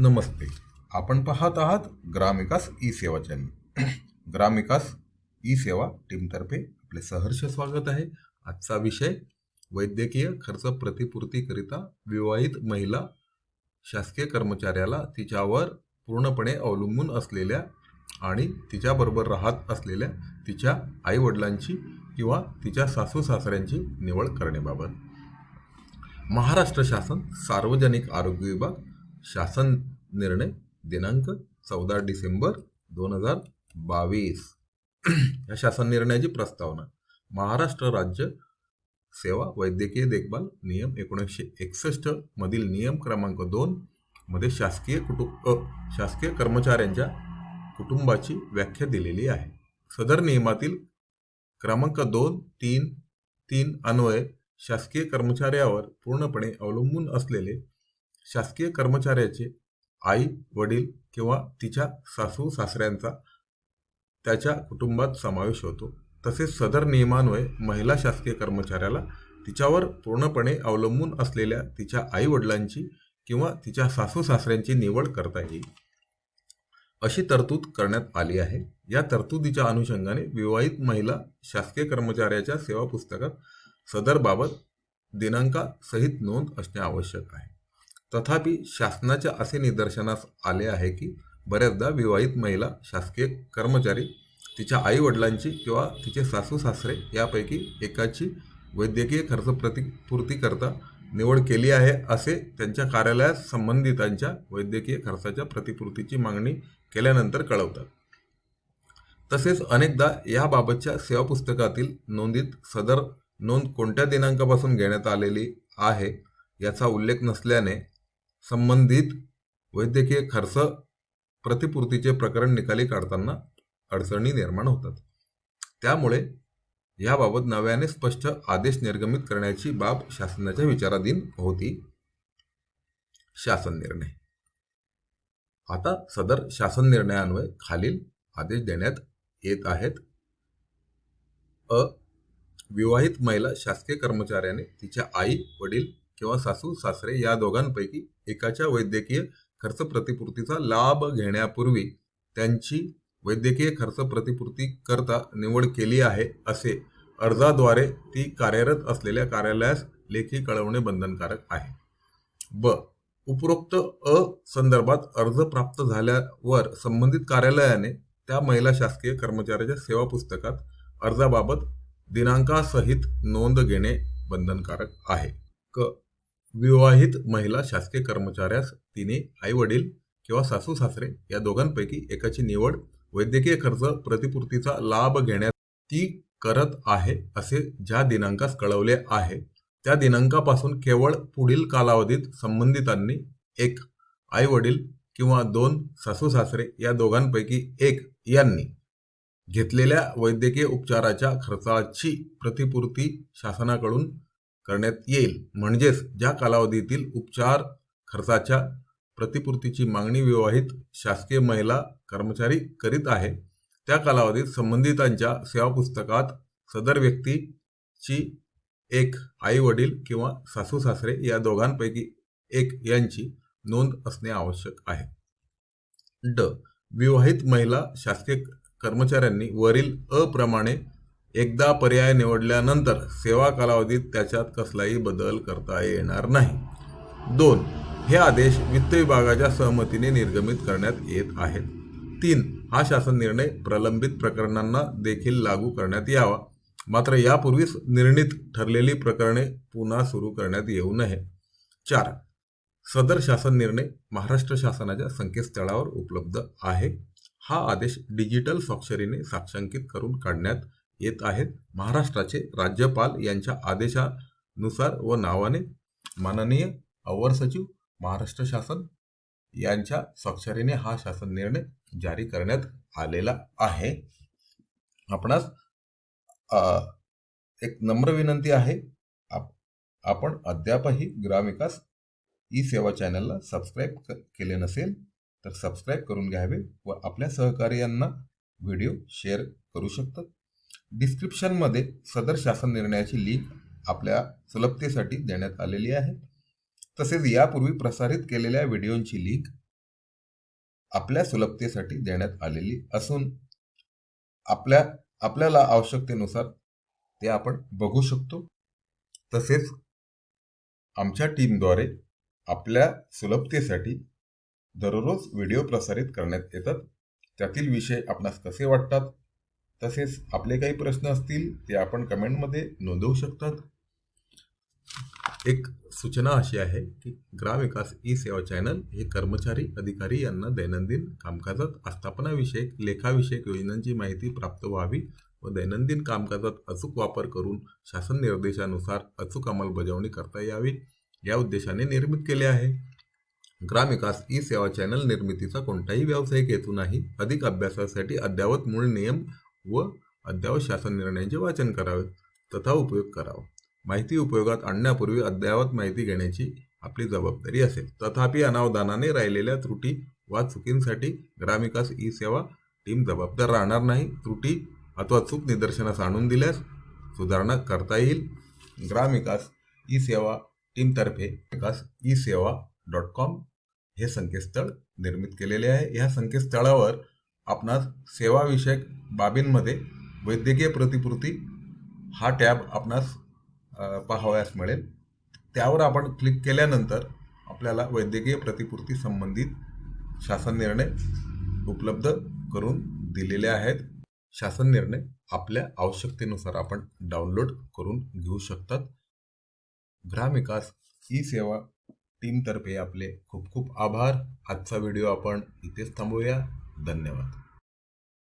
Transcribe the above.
नमस्ते. आपण पाहत आहात ग्रामविकास ई सेवा चॅनल. ग्रामविकास ई सेवा टीमतर्फे आपले सहर्ष स्वागत आहे. आजचा विषय वैद्यकीय खर्च प्रतिपूर्तीकरिता विवाहित महिला शासकीय कर्मचाऱ्याला तिच्यावर पूर्णपणे अवलंबून असलेल्या आणि तिच्याबरोबर राहत असलेल्या तिच्या आईवडिलांची किंवा तिच्या सासू सासऱ्यांची निवड करण्याबाबत. महाराष्ट्र शासन सार्वजनिक आरोग्य विभाग शासन निर्णय दिनांक चौदा डिसेंबर दोन हजार बावीस. या शासन निर्णयाची प्रस्तावना. महाराष्ट्र राज्य सेवा वैद्यकीय देखभाल नियम एकोणीसशे एकसष्ट मधील नियम क्रमांक दोन मध्ये शासकीय कुटुंब अ, शासकीय कर्मचाऱ्यांच्या कुटुंबाची व्याख्या दिलेली आहे. सदर नियमातील क्रमांक दोन तीन तीन अन्वये शासकीय कर्मचाऱ्यावर पूर्णपणे अवलंबून असलेले शासकीय कर्मचाऱ्याचे आई वडील किंवा तिच्या सासू सासऱ्यांचा त्याच्या कुटुंबात समावेश होतो. तसेच सदर नियमान्वये महिला शासकीय कर्मचाऱ्याला तिच्यावर पूर्णपणे अवलंबून असलेल्या तिच्या आई वडिलांची किंवा तिच्या सासू सासऱ्यांची निवड करता येईल. अशी तरतूद करण्यात आली आहे. या तरतुदीच्या अनुषंगाने विवाहित महिला शासकीय कर्मचाऱ्याच्या सेवा पुस्तकात सदरबाबत दिनांकासहित नोंद असणे आवश्यक आहे. तथापि शासनाच्या असे निदर्शनास आले आहे की बऱ्याचदा विवाहित महिला शासकीय कर्मचारी तिच्या आई वडिलांची किंवा तिचे सासू सासरे यापैकी एकाची वैद्यकीय खर्च प्रतिपूर्तीकरता निवड केली आहे असे त्यांच्या कार्यालयात संबंधितांच्या वैद्यकीय खर्चाच्या प्रतिपूर्तीची मागणी केल्यानंतर कळवतात. तसेच अनेकदा याबाबतच्या सेवा पुस्तकातील नोंदीत सदर नोंद कोणत्या दिनांकापासून घेण्यात आलेली आहे याचा उल्लेख नसल्याने संबंधित वैद्यकीय खर्च प्रतिपूर्तीचे प्रकरण निकाली काढताना अडचणी निर्माण होतात. त्यामुळे याबाबत नव्याने स्पष्ट आदेश निर्गमित करण्याची बाब शासनाच्या विचाराधीन होती. शासन निर्णय. आता सदर शासन निर्णयान्वये खालील आदेश देण्यात येत आहेत. अ. विवाहित महिला शासकीय कर्मचाऱ्याने तिच्या आई वडील किंवा सासू सासरे या दोघांपैकी एकाच्या वैद्यकीय खर्च प्रतिपूर्तीचा लाभ घेण्यापूर्वी त्यांची वैद्यकीय खर्च प्रतिपूर्ती करता निवड केली आहे असे अर्जाद्वारे ती कार्यरत असलेल्या कार्यालयास लेखी कळवणे बंधनकारक आहे. ब. उपरोक्त अ संदर्भात अर्ज प्राप्त झाल्यावर संबंधित कार्यालयाने त्या महिला शासकीय कर्मचाऱ्याच्या सेवा पुस्तकात अर्जाबाबत दिनांकासहित नोंद घेणे बंधनकारक आहे. क. विवाहित महिला शासकीय कर्मचाऱ्यास तिने आई वडील किंवा सासू सासरे या दोघांपैकी एकाची निवड वैद्यकीय खर्च प्रतिपूर्तीचा लाभ घेण्यात ती करत आहे असे ज्या दिनांकास कळवले आहे त्या दिनांकापासून केवळ पुढील कालावधीत संबंधितांनी एक आई वडील किंवा दोन सासू सासरे या दोघांपैकी एक यांनी घेतलेल्या वैद्यकीय उपचाराच्या खर्चाची प्रतिपूर्ती शासनाकडून करण्यात येईल. म्हणजेच ज्या कालावधीतील उपचार खर्चाच्या प्रतिपूर्तीची मागणी विवाहित शासकीय महिला कर्मचारी करीत आहे त्या कालावधीत संबंधितांच्या सेवा पुस्तकात सदर व्यक्तीची एक आई वडील किंवा सासू सासरे या दोघांपैकी एक यांची नोंद असणे आवश्यक आहे. ड. विवाहित महिला शासकीय कर्मचाऱ्यांनी वरील अप्रमाणे एकदा पर्याय निवडल्यानंतर सेवा कालावधीत त्याच्यात कसलाही बदल करता येणार नाही. दोन हे आदेश वित्त विभागाच्या सहमतीने निर्गमित करण्यात येत आहेत. तीन हा शासन निर्णय प्रलंबित प्रकरणांना देखील लागू करण्यात यावा. मात्र यापूर्वीच निर्णित ठरलेली प्रकरणे पुन्हा सुरू करण्यात येऊ नये. चार सदर शासन निर्णय महाराष्ट्र शासनाच्या संकेतस्थळावर उपलब्ध आहे. हा आदेश डिजिटल स्वाक्षरीने साक्षांकित करून काढण्यात येत आहेत. महाराष्ट्राचे राज्यपाल यांच्या आदेशानुसार व नावाने माननीय अवर सचिव महाराष्ट्र शासन यांच्या स्वाक्षरीने हा शासन निर्णय जारी करण्यात आलेला आहे. आपणास एक नम्र विनंती आहे. आप- आपण अद्यापही ग्रामविकास ई सेवा चॅनलला सबस्क्राईब क- केले नसेल तर सबस्क्राईब करून घ्यावे व आपल्या सहकार्यांना व्हिडिओ शेअर करू शकतात. डिस्क्रिप्शनमध्ये सदर शासन निर्णयाची लिंक आपल्या सुलभतेसाठी देण्यात आलेली आहे. तसेच यापूर्वी प्रसारित केलेल्या व्हिडिओंची लिंक आपल्या सुलभतेसाठी देण्यात आलेली असून आपल्या आपल्याला आवश्यकतेनुसार ते आपण बघू शकतो. तसेच आमच्या टीमद्वारे आपल्या सुलभतेसाठी दररोज व्हिडिओ प्रसारित करण्यात येतात. त्यातील विषय आपणास कसे वाटतात? तसेच आपले काही प्रश्न असतील ते आपण कमेंटमध्ये नोंदवू शकतात. एक सूचना अशी आहे की ग्रामविकास ई सेवा चॅनल हे कर्मचारी अधिकारी यांना दैनंदिन कामकाजात आस्थापनाविषयक लेखाविषयक योजनांची माहिती प्राप्त व्हावी व दैनंदिन कामकाजात अचूक वापर करून शासन निर्देशानुसार अचूक अंमलबजावणी करता यावी या उद्देशाने निर्मित केले आहे. ग्रामविकास ई सेवा चॅनल निर्मितीचा कोणताही व्यावसायिक हेतू नाही. अधिक अभ्यासासाठी अद्ययावत मूळ नियम व अद्ययावत शासन निर्णयांचे वाचन करावे तथा उपयोग करावा. माहिती उपयोगात आणण्यापूर्वी अद्ययावत माहिती घेण्याची आपली जबाबदारी असेल. तथापि अनावधानाने राहिलेल्या त्रुटी वा चुकींसाठी ग्रामविकास ई सेवा टीम जबाबदार राहणार नाही. त्रुटी अथवा चूक निदर्शनास आणून दिल्यास सुधारणा करता येईल. ग्रामविकास ई सेवा टीमतर्फे विकास ई सेवा डॉट कॉम हे संकेतस्थळ निर्मित केलेले आहे. ह्या संकेतस्थळावर आपणास सेवाविषयक बाबींमध्ये वैद्यकीय प्रतिपूर्ती हा टॅब आपणास पाहावयास मिळेल. त्यावर आपण क्लिक केल्यानंतर आपल्याला वैद्यकीय प्रतिपूर्ती संबंधित शासन निर्णय उपलब्ध करून दिलेले आहेत. शासन निर्णय आपल्या आवश्यकतेनुसार आपण डाउनलोड करून घेऊ शकतात. ग्रामविकास ई सेवा टीमतर्फे आपले खूप खूप आभार. आजचा व्हिडिओ आपण इथेच थांबवूया. धन्यवाद.